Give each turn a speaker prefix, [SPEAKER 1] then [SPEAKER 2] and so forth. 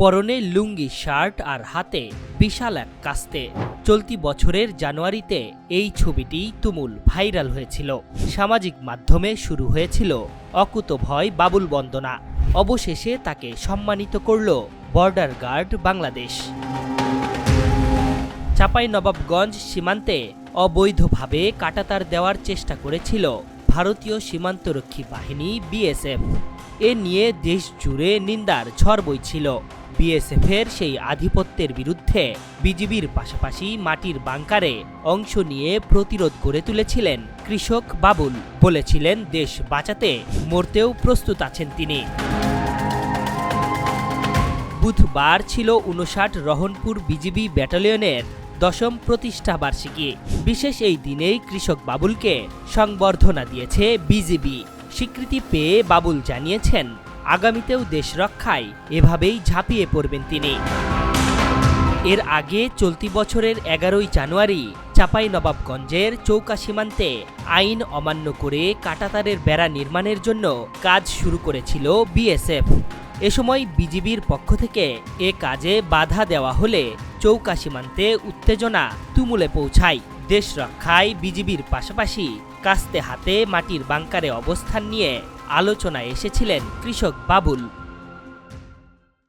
[SPEAKER 1] পরনে লুঙ্গি, শার্ট আর হাতে বিশাল এক কাস্তে। চলতি বছরের জানুয়ারিতে এই ছবিটি তুমুল ভাইরাল হয়েছিল। সামাজিক মাধ্যমে শুরু হয়েছিল অকুত ভয় বাবুল বন্দনা। অবশেষে তাকে সম্মানিত করল বর্ডার গার্ড বাংলাদেশ। চাপাই নবাবগঞ্জ সীমান্তে অবৈধভাবে কাটাতার দেওয়ার চেষ্টা করেছিল ভারতীয় সীমান্তরক্ষী বাহিনী বিএসএফ। এ নিয়ে দেশ জুড়ে নিন্দার ঝড় বইছিল। বিএসএফের সেই আধিপত্যের বিরুদ্ধে বিজিবির পাশাপাশি মাটির বাংকারে অংশ নিয়ে প্রতিরোধ গড়ে তুলেছিলেন কৃষক বাবুল। বলেছিলেন, দেশ বাঁচাতে মরতেও প্রস্তুত আছেন তিনি। বুধবার ছিল উনষাট রহনপুর বিজিবি ব্যাটালিয়নের দশম প্রতিষ্ঠা বার্ষিকী। বিশেষ এই দিনেই কৃষক বাবুলকে সংবর্ধনা দিয়েছে বিজিবি। স্বীকৃতি পেয়ে বাবুল জানিয়েছেন আগামীতেও দেশ রক্ষায় এভাবেই ঝাঁপিয়ে পড়বেন তিনি। এর আগে চলতি বছরের এগারোই জানুয়ারি চাপাই নবাবগঞ্জের চৌকা সীমান্তে আইন অমান্য করে কাটাতারের বেড়া নির্মাণের জন্য কাজ শুরু করেছিল বিএসএফ। এ সময় বিজিবির পক্ষ থেকে এ কাজে বাধা দেওয়া হলে চৌকা সীমান্তে উত্তেজনা তুমুলে পৌঁছায়। দেশ রক্ষায় বিজিবির পাশাপাশি কাস্তে হাতে মাটির বাংকারে অবস্থান নিয়ে আলোচনায় এসেছিলেন কৃষক বাবুল।